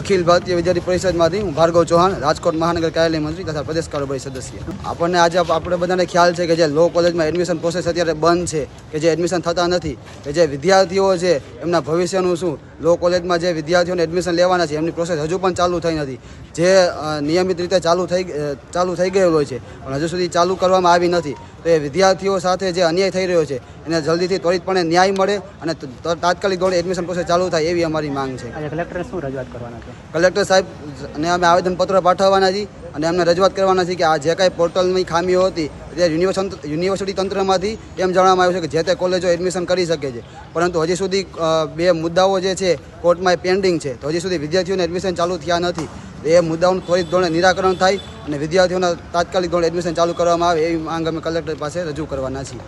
અખિલ ભારતીય વિદ્યાર્થી પરિષદમાંથી હું ભાર્ગવ ચૌહાણ, રાજકોટ મહાનગર કાર્યાલય મંત્રી તથા પ્રદેશ કારોબારી સદસ્ય. આપણને આજે આપણે બધાને ખ્યાલ છે કે જે લો કોલેજમાં એડમિશન પ્રોસેસ અત્યારે બંધ છે, કે જે એડમિશન થતા નથી, કે જે વિદ્યાર્થીઓ છે, એમના ભવિષ્યનું શું લો કોલેજમાં જે વિદ્યાર્થીઓને એડમિશન લેવાના છે એમની પ્રોસેસ હજુ પણ ચાલુ થઈ નથી. જે નિયમિત રીતે ચાલુ થઈ ચાલુ થઈ ગયેલો હોય છે પણ હજુ સુધી ચાલુ કરવામાં આવી નથી. તો એ વિદ્યાર્થીઓ સાથે જે અન્યાય થઈ રહ્યો છે એને જલ્દીથી ત્વરિતપણે ન્યાય મળે અને તાત્કાલિક ધોરણે એડમિશન પ્રોસેસ ચાલુ થાય એવી અમારી માંગ છે. કલેક્ટર શું રજૂઆત કરવાના છે? કલેક્ટર સાહેબ ને અમે આવેદનપત્ર પાઠવવાના છીએ. અને અમને રજૂઆત કરવાના છે કે આ જે કાંઈ પોર્ટલની ખામીઓ હતી તે યુનિવર્સિટી યુનિવર્સિટી તંત્રમાંથી, એમ જણાવવામાં આવ્યું છે કે જે તે કોલેજો એડમિશન કરી શકે છે. પરંતુ હજી સુધી બે મુદ્દાઓ જે છે, કોર્ટમાં પેન્ડિંગ છે. તો હજી સુધી વિદ્યાર્થીઓને એડમિશન ચાલુ થયા નથી. એ મુદ્દાઓનું ત્વરિત ધોરણે નિરાકરણ થાય અને વિદ્યાર્થીઓના તાત્કાલિક ધોરણે એડમિશન ચાલુ કરવામાં આવે એવી માંગ અમે કલેક્ટર પાસે રજૂ કરવાના છીએ.